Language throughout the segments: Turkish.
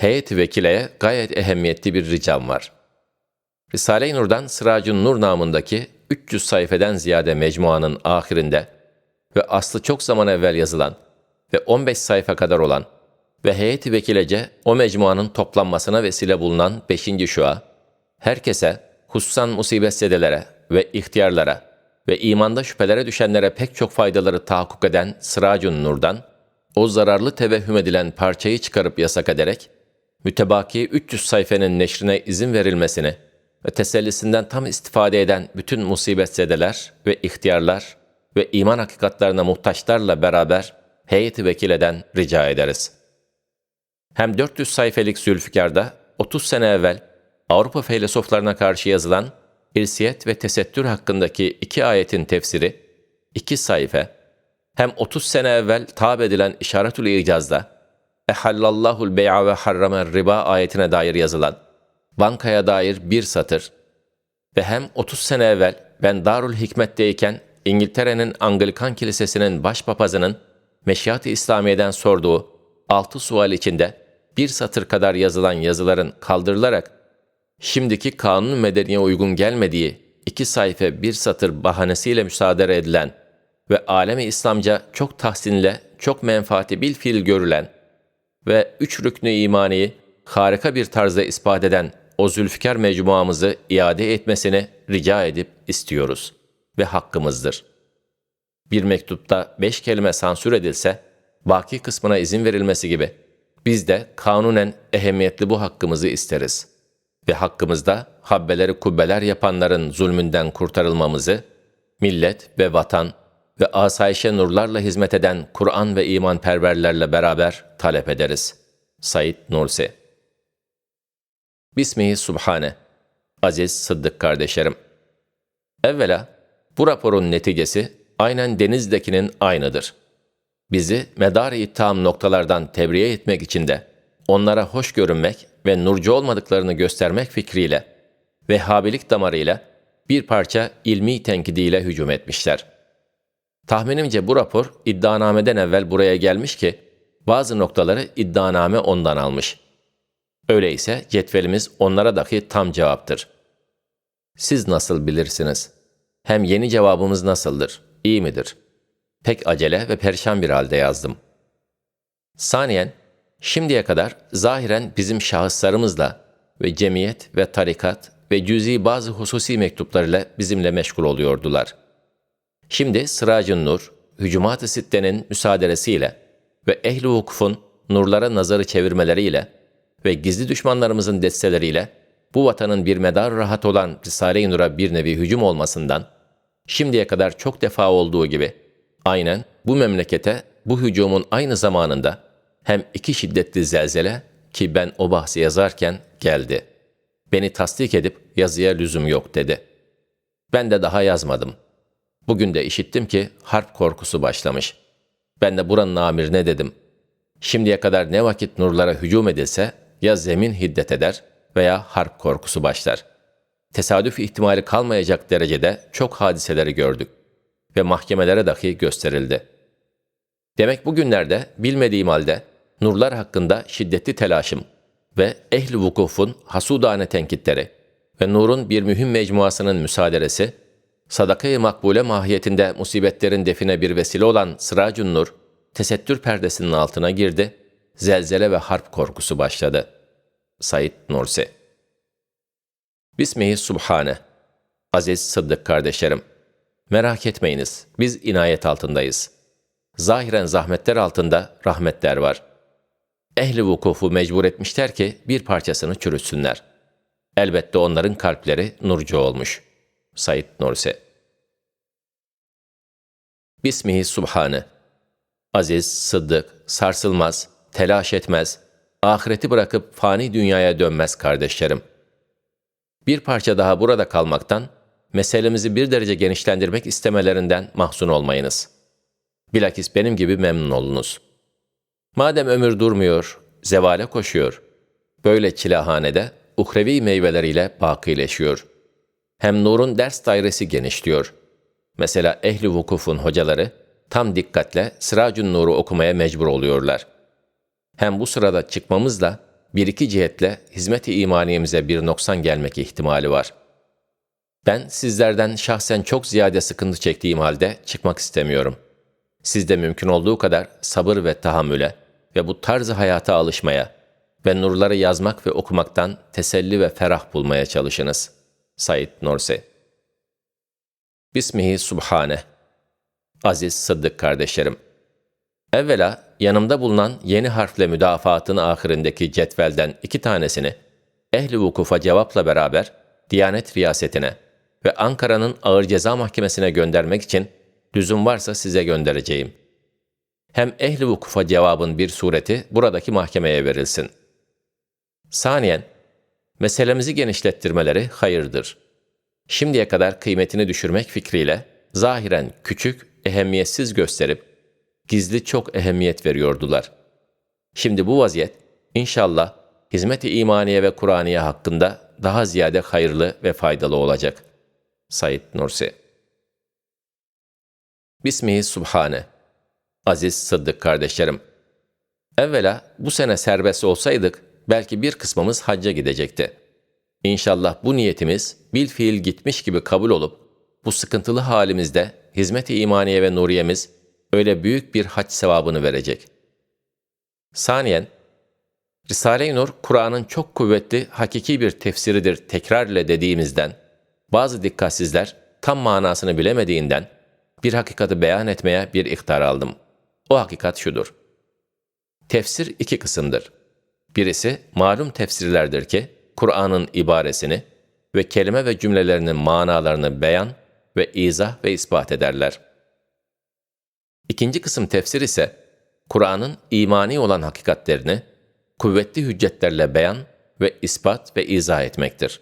heyet vekileye gayet ehemmiyetli bir ricam var. Risale-i Nur'dan Sıracın Nur namındaki 300 sayfeden ziyade mecmuanın ahirinde ve aslı çok zaman evvel yazılan ve 15 sayfa kadar olan ve heyeti vekilece o mecmuanın toplanmasına vesile bulunan 5. şua, herkese, hususan musibetzedelere ve ihtiyarlara ve imanda şüphelere düşenlere pek çok faydaları tahakkuk eden Sıracun Nur'dan, o zararlı tevehhüm edilen parçayı çıkarıp yasak ederek, mütebaki 300 sayfenin neşrine izin verilmesini ve tesellisinden tam istifade eden bütün musibetzedeler ve ihtiyarlar ve iman hakikatlarına muhtaçlarla beraber heyeti vekil eden rica ederiz. Hem 400 sayfelik Zülfikar'da 30 sene evvel Avrupa filozoflarına karşı yazılan irsiyet ve tesettür hakkındaki iki ayetin tefsiri, iki sayfa, hem 30 sene evvel tab edilen İşaretül İcaz'da Ehallallahul bey'a ve harramer riba ayetine dair yazılan bankaya dair bir satır. Ve hem 30 sene evvel ben Darül Hikmet'teyken İngiltere'nin Anglikan Kilisesi'nin başpapazının Meşiat-ı İslamiye'den sorduğu altı sual içinde bir satır kadar yazılan yazıların kaldırılarak şimdiki kanun medeniye uygun gelmediği iki sayfa bir satır bahanesiyle müsaade edilen ve alemi İslamca çok tahsinle, çok menfaati bil fiil görülen ve üç rüknü imaniyi harika bir tarzda ispat eden o Zülfikar mecmuamızı iade etmesini rica edip istiyoruz ve hakkımızdır. Bir mektupta beş kelime sansür edilse, baki kısmına izin verilmesi gibi biz de kanunen ehemmiyetli bu hakkımızı isteriz. Ve hakkımızda habbeleri kubbeler yapanların zulmünden kurtarılmamızı, millet ve vatan ve asayişe nurlarla hizmet eden Kur'an ve iman perverlerle beraber talep ederiz. Said Nursi Bismihi Subhane Aziz Sıddık kardeşlerim Evvela bu raporun neticesi aynen denizdekinin aynıdır. Bizi medar-ı ittiham noktalardan tebriye etmek için de onlara hoş görünmek ve nurcu olmadıklarını göstermek fikriyle Vehhabilik damarıyla bir parça ilmi tenkidiyle hücum etmişler. Tahminimce bu rapor iddianameden evvel buraya gelmiş ki bazı noktaları iddianame ondan almış. Öyleyse cetvelimiz onlara dahi tam cevaptır. Siz nasıl bilirsiniz? Hem yeni cevabımız nasıldır? İyi midir? Pek acele ve perişan bir halde yazdım. Saniyen, şimdiye kadar zahiren bizim şahıslarımızla ve cemiyet ve tarikat ve cüzi bazı hususi mektuplarıyla bizimle meşgul oluyordular. Şimdi Sıracın Nur, Hücumat-ı Sitte'nin müsaaderesiyle ve ehli hukufun nurlara nazarı çevirmeleriyle ve gizli düşmanlarımızın desteleriyle bu vatanın bir medar rahat olan Risale-i Nur'a bir nevi hücum olmasından, şimdiye kadar çok defa olduğu gibi, aynen bu memlekete bu hücumun aynı zamanında hem iki şiddetli zelzele ki ben o bahsi yazarken geldi. Beni tasdik edip yazıya lüzum yok dedi. Ben de daha yazmadım. Bugün de işittim ki harp korkusu başlamış. Ben de buranın amirine dedim. Şimdiye kadar ne vakit nurlara hücum edilse ya zemin hiddet eder veya harp korkusu başlar. Tesadüf ihtimali kalmayacak derecede çok hadiseleri gördük ve mahkemelere dahi gösterildi. Demek bugünlerde bilmediğim halde nurlar hakkında şiddetli telaşım ve ehli vukufun hasudane tenkitleri ve nurun bir mühim mecmuasının müsaaderesi, sadakayı makbule mahiyetinde musibetlerin define bir vesile olan Sıracun Nur, tesettür perdesinin altına girdi, zelzele ve harp korkusu başladı. Said Nursi Bismihi Subhane Aziz Sıddık kardeşlerim, merak etmeyiniz, biz inayet altındayız. Zahiren zahmetler altında rahmetler var. Ehli vukufu mecbur etmişler ki bir parçasını çürütsünler. Elbette onların kalpleri nurcu olmuş. Said Nursi Bismihi Subhane Aziz, sıddık, sarsılmaz, telaş etmez, ahireti bırakıp fani dünyaya dönmez kardeşlerim. Bir parça daha burada kalmaktan, meselemizi bir derece genişlendirmek istemelerinden mahzun olmayınız. Bilakis benim gibi memnun olunuz. Madem ömür durmuyor, zevale koşuyor, böyle çilehanede uhrevi meyveleriyle bakileşiyor. Hem nurun ders dairesi genişliyor. Mesela ehli vukufun hocaları tam dikkatle Sıracun Nur'u okumaya mecbur oluyorlar. Hem bu sırada çıkmamızla bir iki cihetle hizmet-i imaniyemize bir noksan gelmek ihtimali var. Ben sizlerden şahsen çok ziyade sıkıntı çektiğim halde çıkmak istemiyorum. Siz de mümkün olduğu kadar sabır ve tahammüle ve bu tarzı hayata alışmaya ve nurları yazmak ve okumaktan teselli ve ferah bulmaya çalışınız. Said Nursi Bismihi Subhane Aziz Sıddık kardeşlerim, Evvela yanımda bulunan yeni harfle müdafaatın ahirindeki cetvelden iki tanesini ehli vukufa cevapla beraber Diyanet Riyasetine ve Ankara'nın Ağır Ceza Mahkemesi'ne göndermek için lüzum varsa size göndereceğim. Hem ehli vukufa cevabın bir sureti buradaki mahkemeye verilsin. Saniyen, meselemizi genişlettirmeleri hayırdır. Şimdiye kadar kıymetini düşürmek fikriyle zahiren küçük, ehemmiyetsiz gösterip gizli çok ehemmiyet veriyordular. Şimdi bu vaziyet inşallah hizmet-i imaniye ve Kur'aniye hakkında daha ziyade hayırlı ve faydalı olacak. Said Nursi Bismihi Subhane Aziz Sıddık kardeşlerim, evvela bu sene serbest olsaydık belki bir kısmımız hacca gidecekti. İnşallah bu niyetimiz bil fiil gitmiş gibi kabul olup bu sıkıntılı halimizde hizmet-i imaniye ve nuriyemiz öyle büyük bir hac sevabını verecek. Saniyen, Risale-i Nur, Kur'an'ın çok kuvvetli, hakiki bir tefsiridir tekrar dediğimizden, bazı dikkatsizler tam manasını bilemediğinden, bir hakikati beyan etmeye bir ihtar aldım. O hakikat şudur. Tefsir iki kısımdır. Birisi malum tefsirlerdir ki, Kur'an'ın ibaresini ve kelime ve cümlelerinin manalarını beyan ve izah ve ispat ederler. İkinci kısım tefsir ise, Kur'an'ın imani olan hakikatlerini kuvvetli hüccetlerle beyan ve ispat ve izah etmektir.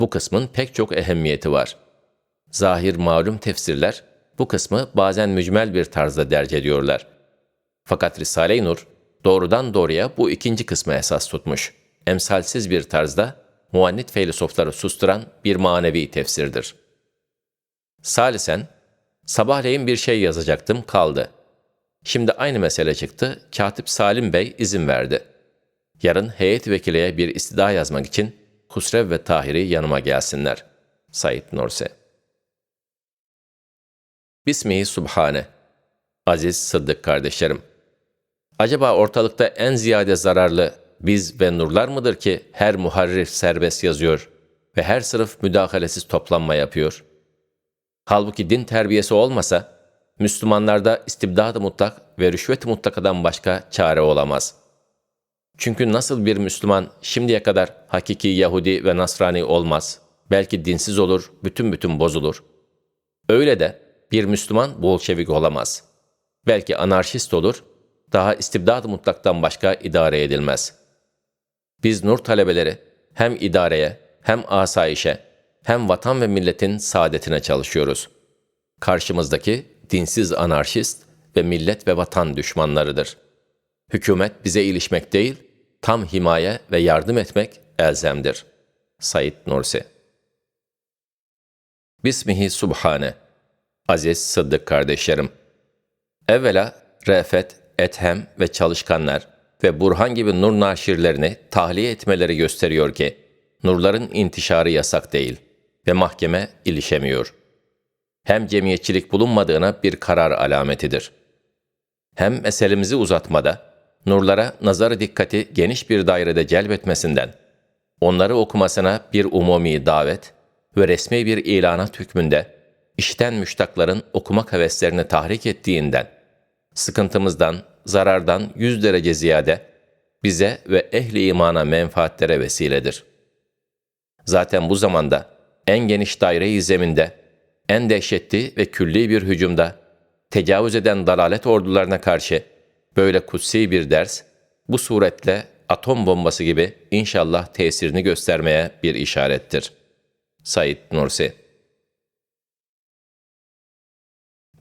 Bu kısmın pek çok ehemmiyeti var. Zahir malum tefsirler bu kısmı bazen mücmel bir tarzda derc ediyorlar. Fakat Risale-i Nur doğrudan doğruya bu ikinci kısmı esas tutmuş. Emsalsiz bir tarzda muannit filozofları susturan bir manevi tefsirdir. Salisen, sabahleyin bir şey yazacaktım kaldı. Şimdi aynı mesele çıktı, Katip Salim Bey izin verdi. Yarın heyet vekiliye bir istida yazmak için Husrev ve Tahir'i yanıma gelsinler. Said Nurse Bismihi Subhane Aziz Sıddık kardeşlerim, acaba ortalıkta en ziyade zararlı biz ve nurlar mıdır ki her muharrir serbest yazıyor ve her sınıf müdahalesiz toplanma yapıyor? Halbuki din terbiyesi olmasa, Müslümanlarda istibdad-ı mutlak ve rüşvet-i mutlakadan başka çare olamaz. Çünkü nasıl bir Müslüman şimdiye kadar hakiki Yahudi ve Nasrani olmaz, belki dinsiz olur, bütün bütün bozulur. Öyle de bir Müslüman Bolşevik olamaz. Belki anarşist olur, daha istibdad-ı mutlaktan başka idare edilmez. Biz nur talebeleri hem idareye, hem asayişe, hem vatan ve milletin saadetine çalışıyoruz. Karşımızdaki dinsiz anarşist ve millet ve vatan düşmanlarıdır. Hükümet bize ilişmek değil, tam himaye ve yardım etmek elzemdir. Said Nursi Bismihi Subhane Aziz Sıddık kardeşlerim, evvela Refet, Ethem ve çalışkanlar ve Burhan gibi nur naşirlerini tahliye etmeleri gösteriyor ki, nurların intişarı yasak değil ve mahkeme ilişemiyor. Hem cemiyetçilik bulunmadığına bir karar alametidir. Hem meselemizi uzatmada, nurlara nazarı dikkati geniş bir dairede celbetmesinden, onları okumasına bir umumi davet ve resmi bir ilanat hükmünde, işten müştakların okumak heveslerini tahrik ettiğinden, sıkıntımızdan, zarardan yüz derece ziyade bize ve ehli imana menfaatlere vesiledir. Zaten bu zamanda en geniş daire-i zeminde, en dehşetli ve külli bir hücumda, tecavüz eden dalalet ordularına karşı böyle kutsi bir ders, bu suretle atom bombası gibi inşallah tesirini göstermeye bir işarettir. Said Nursi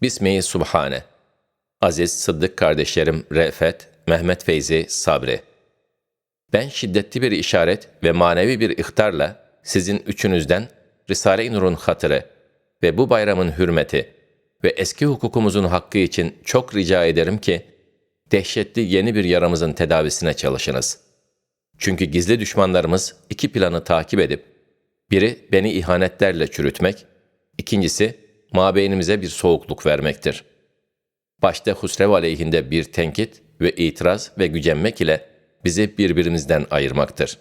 Bismihi Subhane Aziz Sıddık kardeşlerim Refet, Mehmet Feyzi, Sabri Ben şiddetli bir işaret ve manevi bir ihtarla sizin üçünüzden Risale-i Nur'un hatırı ve bu bayramın hürmeti ve eski hukukumuzun hakkı için çok rica ederim ki, dehşetli yeni bir yaramızın tedavisine çalışınız. Çünkü gizli düşmanlarımız iki planı takip edip, biri beni ihanetlerle çürütmek, ikincisi mabeynimize bir soğukluk vermektir. Başta Husrev aleyhinde bir tenkit ve itiraz ve gücenmek ile bizi birbirimizden ayırmaktır.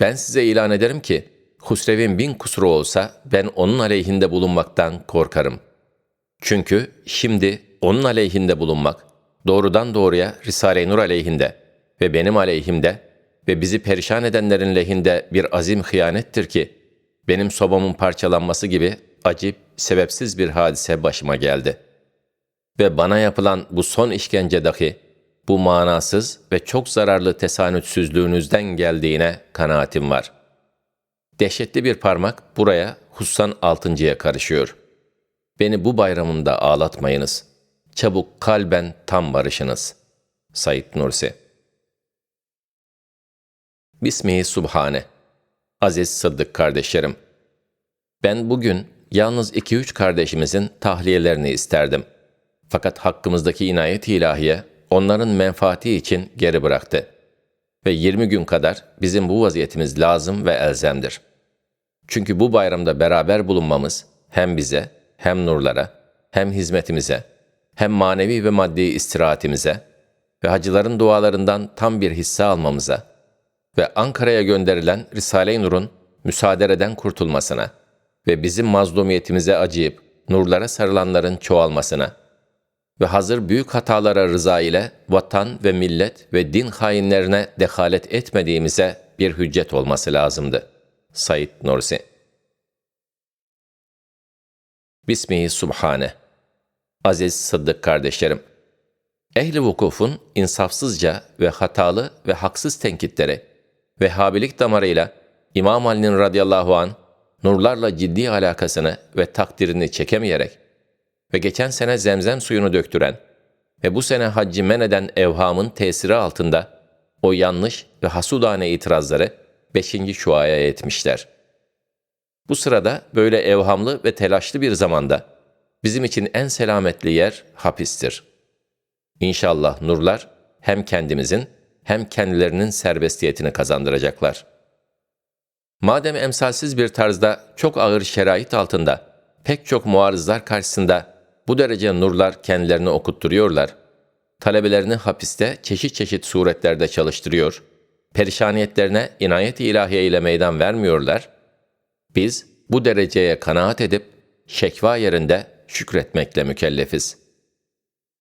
Ben size ilan ederim ki, Husrev'in bin kusuru olsa ben onun aleyhinde bulunmaktan korkarım. Çünkü şimdi onun aleyhinde bulunmak, doğrudan doğruya Risale-i Nur aleyhinde ve benim aleyhimde ve bizi perişan edenlerin lehinde bir azim hıyanettir ki, benim sobamın parçalanması gibi acip, sebepsiz bir hadise başıma geldi. Ve bana yapılan bu son işkence dahi, bu manasız ve çok zararlı tesanütsüzlüğünüzden geldiğine kanaatim var. Dehşetli bir parmak buraya Hussan altıncıya karışıyor. Beni bu bayramımda ağlatmayınız. Çabuk kalben tam barışınız. Said Nursi Bismihi Subhane Aziz Sıddık kardeşlerim, ben bugün yalnız iki üç kardeşimizin tahliyelerini isterdim. Fakat hakkımızdaki inayet ilahiye onların menfaati için geri bıraktı. Ve 20 gün kadar bizim bu vaziyetimiz lazım ve elzemdir. Çünkü bu bayramda beraber bulunmamız hem bize, hem nurlara, hem hizmetimize, hem manevi ve maddi istirahatimize ve hacıların dualarından tam bir hisse almamıza ve Ankara'ya gönderilen Risale-i Nur'un müsaadereden kurtulmasına ve bizim mazlumiyetimize acıyıp nurlara sarılanların çoğalmasına ve hazır büyük hatalara rıza ile vatan ve millet ve din hainlerine dehalet etmediğimize bir hüccet olması lazımdı. Said Nursi Bismihi Subhane Aziz Sıddık kardeşlerim, ehli vukufun insafsızca ve hatalı ve haksız tenkitleri ve habilik damarıyla İmam Ali'nin radıyallahu an nurlarla ciddi alakasını ve takdirini çekemeyerek ve geçen sene zemzem suyunu döktüren ve bu sene haccı men eden evhamın tesiri altında o yanlış ve hasudane itirazları beşinci şuaya etmişler. Bu sırada böyle evhamlı ve telaşlı bir zamanda bizim için en selametli yer hapistir. İnşallah nurlar hem kendimizin hem kendilerinin serbestiyetini kazandıracaklar. Madem emsalsiz bir tarzda çok ağır şerait altında, pek çok muarızlar karşısında bu derece nurlar kendilerini okutturuyorlar, talebelerini hapiste çeşit çeşit suretlerde çalıştırıyor, perişaniyetlerine inayet-i ilahiye ile meydan vermiyorlar, biz bu dereceye kanaat edip şekva yerinde şükretmekle mükellefiz.''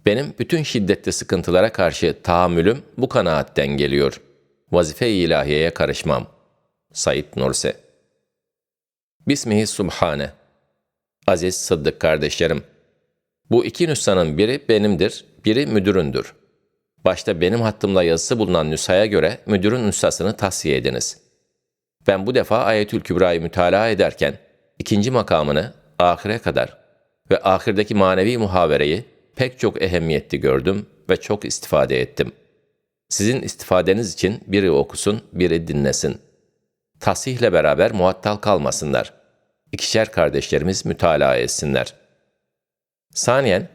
Benim bütün şiddetli sıkıntılara karşı tahammülüm bu kanaatten geliyor. Vazife-i ilahiyeye karışmam. Said Nursi Bismihi Subhane Aziz Sıddık kardeşlerim, bu iki nüshanın biri benimdir, biri müdüründür. Başta benim hattımda yazısı bulunan nüshaya göre müdürün nüshasını tahsiye ediniz. Ben bu defa Ayetül Kübra'yı mütalaa ederken, ikinci makamını ahire kadar ve ahirdeki manevi muhavereyi pek çok ehemmiyetli gördüm ve çok istifade ettim. Sizin istifadeniz için biri okusun, biri dinlesin. Tasihle beraber muhattal kalmasınlar. İkişer kardeşlerimiz mütalaa etsinler. Saniyen,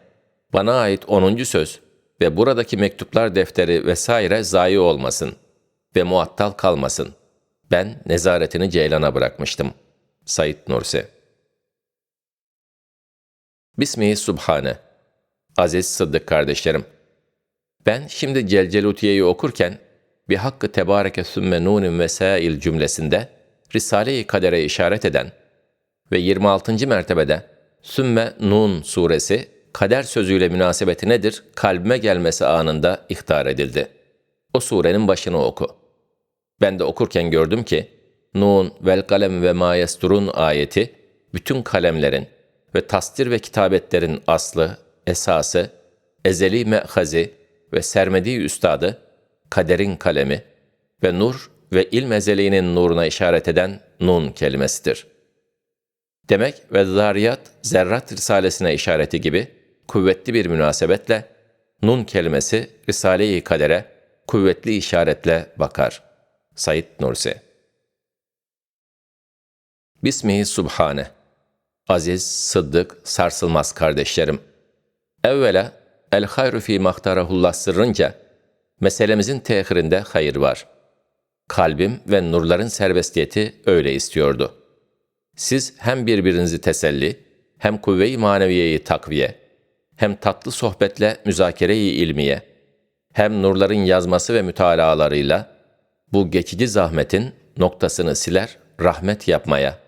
bana ait 10. söz ve buradaki mektuplar defteri vesaire zayi olmasın ve muhattal kalmasın. Ben nezaretini Ceylan'a bırakmıştım. Said Nursi Bismihi Subhane Aziz Sıddık kardeşlerim, ben şimdi Celcelutiye'yi okurken bir hakkı tebareke sümme nunin vesail cümlesinde Risale-i Kader'e işaret eden ve 26. mertebede Sümme Nun suresi kader sözüyle münasebeti nedir kalbime gelmesi anında ihtar edildi. O surenin başını oku. Ben de okurken gördüm ki Nun vel kalem ve ma yesturun ayeti bütün kalemlerin ve tasdir ve kitabetlerin aslı, esası, ezeli me'hazi ve sermedi üstadı, kaderin kalemi ve nur ve ilm ezeliğinin nuruna işaret eden nun kelimesidir. Demek ve zariyat, zerrat risalesine işareti gibi kuvvetli bir münasebetle nun kelimesi Risale-i Kader'e kuvvetli işaretle bakar. Said Nursi Bismihi Subhane Aziz, sıddık, sarsılmaz kardeşlerim.'' Evvela el hayru fi mahtarahullah sırrınca Meselemizin tehirinde hayır var. Kalbim ve nurların serbestiyeti öyle istiyordu. Siz hem birbirinizi teselli, hem kuvve-i maneviyeyi takviye, hem tatlı sohbetle müzakere-i ilmiye, hem nurların yazması ve mütalaalarıyla bu geçici zahmetin noktasını siler, rahmet yapmaya,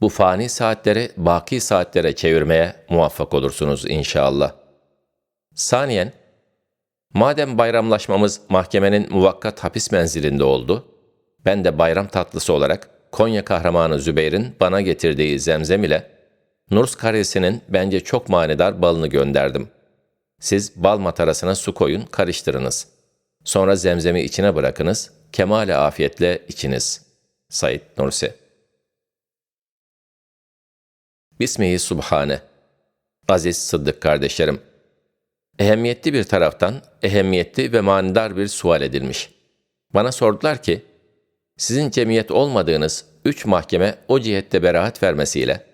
bu fani saatleri baki saatlere çevirmeye muvaffak olursunuz inşallah. Saniyen, madem bayramlaşmamız mahkemenin muvakkat hapis menzilinde oldu, ben de bayram tatlısı olarak Konya kahramanı Zübeyir'in bana getirdiği zemzem ile Nurs karesinin bence çok manidar balını gönderdim. Siz bal matarasına su koyun, karıştırınız. Sonra zemzemi içine bırakınız, kemale afiyetle içiniz. Said Nursi Bismihi Subhane Aziz Sıddık kardeşlerim, ehemmiyetli bir taraftan ehemmiyetli ve manidar bir sual edilmiş. Bana sordular ki, sizin cemiyet olmadığınız üç mahkeme o cihette beraat vermesiyle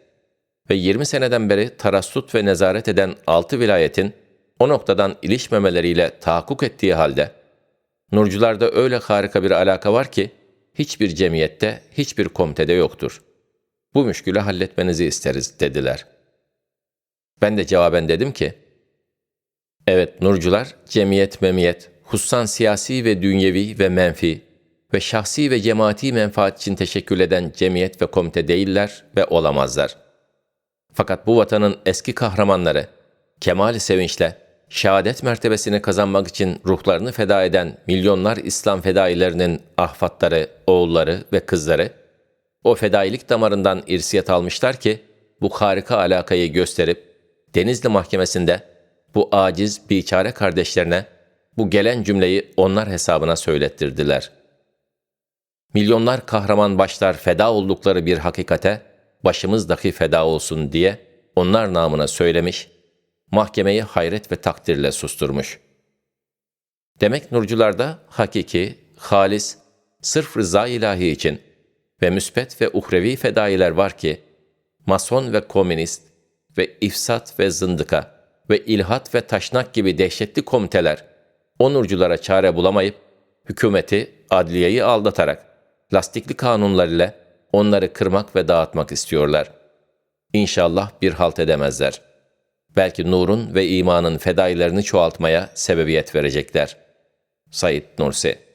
ve 20 seneden beri tarassut ve nezaret eden altı vilayetin o noktadan ilişmemeleriyle tahakkuk ettiği halde, Nurcularda öyle harika bir alaka var ki, hiçbir cemiyette, hiçbir komitede yoktur. Bu müşkülü halletmenizi isteriz dediler. Ben de cevaben dedim ki, evet Nurcular, cemiyet memiyet, hussan siyasi ve dünyevi ve menfi ve şahsi ve cemaati menfaat için teşekkül eden cemiyet ve komite değiller ve olamazlar. Fakat bu vatanın eski kahramanları, kemal sevinçle, şehadet mertebesini kazanmak için ruhlarını feda eden milyonlar İslam fedailerinin ahfatları, oğulları ve kızları, o fedailik damarından irsiyet almışlar ki, bu harika alakayı gösterip, Denizli Mahkemesi'nde bu aciz, biçare kardeşlerine bu gelen cümleyi onlar hesabına söylettirdiler. Milyonlar kahraman başlar feda oldukları bir hakikate, başımız dahi feda olsun diye onlar namına söylemiş, mahkemeyi hayret ve takdirle susturmuş. Demek nurcularda hakiki, halis, sırf rıza ilahi için ve müspet ve uhrevi fedailer var ki, mason ve komünist ve ifsat ve zındıka ve ilhat ve taşnak gibi dehşetli komiteler o nurculara çare bulamayıp, hükümeti, adliyeyi aldatarak, lastikli kanunlar ile onları kırmak ve dağıtmak istiyorlar. İnşallah bir halt edemezler. Belki nurun ve imanın fedailerini çoğaltmaya sebebiyet verecekler. Said Nursi